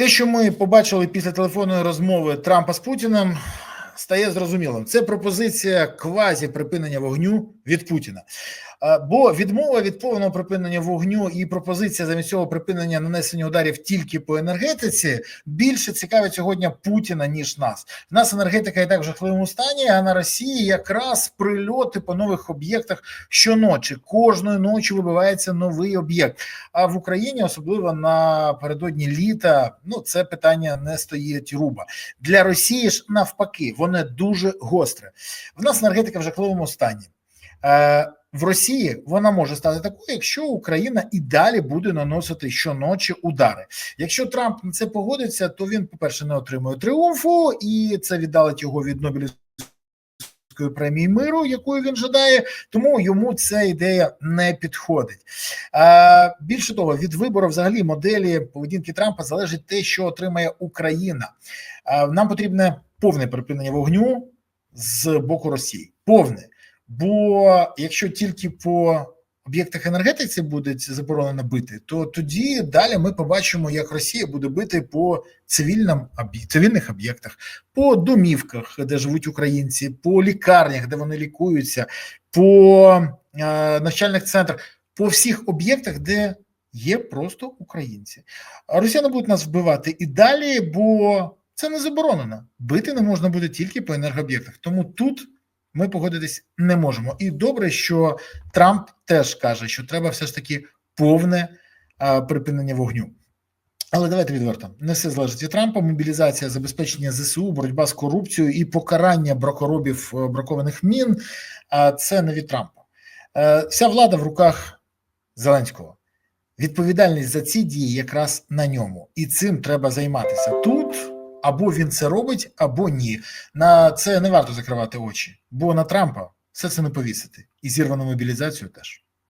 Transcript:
Те, що ми побачили після телефонної розмови Трампа з Путіним, стає зрозумілим. Це пропозиція квазі припинення вогню від Путіна. А, Бо відмова від повного припинення вогню і пропозиція замість цього припинення нанесення ударів тільки по енергетиці більше цікавить сьогодні Путіна ніж нас. В нас енергетика і так в жахливому стані. А на Росії якраз прильоти по нових об'єктах щоночі. Кожної ночі вибивається новий об'єкт. А в Україні, особливо напередодні літа, ну це питання не стоїть руба для Росії ж навпаки, воно дуже гостре. В нас енергетика в жахливому стані. В Росії вона може стати такою, якщо Україна і далі буде наносити щоночі удари. Якщо Трамп на це погодиться, то він, по-перше, не отримує тріумфу, і це віддалить його від Нобелівської премії миру, якою він жадає, тому йому ця ідея не підходить. Більше того, від вибору взагалі моделі поведінки Трампа залежить те, що отримає Україна. Нам потрібне повне припинення вогню з боку Росії. Повне. Бо якщо тільки по об'єктах енергетиці буде заборонено бити, то тоді далі ми побачимо, як Росія буде бити по цивільним цивільних об'єктах, по домівках, де живуть українці, по лікарнях, де вони лікуються, по е, навчальних центрах, по всіх об'єктах, де є просто українці. Росіяни будуть нас вбивати і далі, бо це не заборонено. Бити не можна буде тільки по енергооб'єктах. Тому тут ми погодитись не можемо. І добре, що Трамп теж каже, що треба все ж таки повне а, припинення вогню. Але давайте відверто не все залежить від Трампа. Мобілізація, забезпечення ЗСУ, боротьба з корупцією і покарання бракоробів е, бракованих мін. А це не від Трампа. Е, Вся влада в руках Зеленського. Відповідальність за ці дії якраз на ньому, і цим треба займатися тут. Або він це робить, або ні. На це не варто закривати очі, бо на Трампа все це не повісити, і зірвану мобілізацію теж.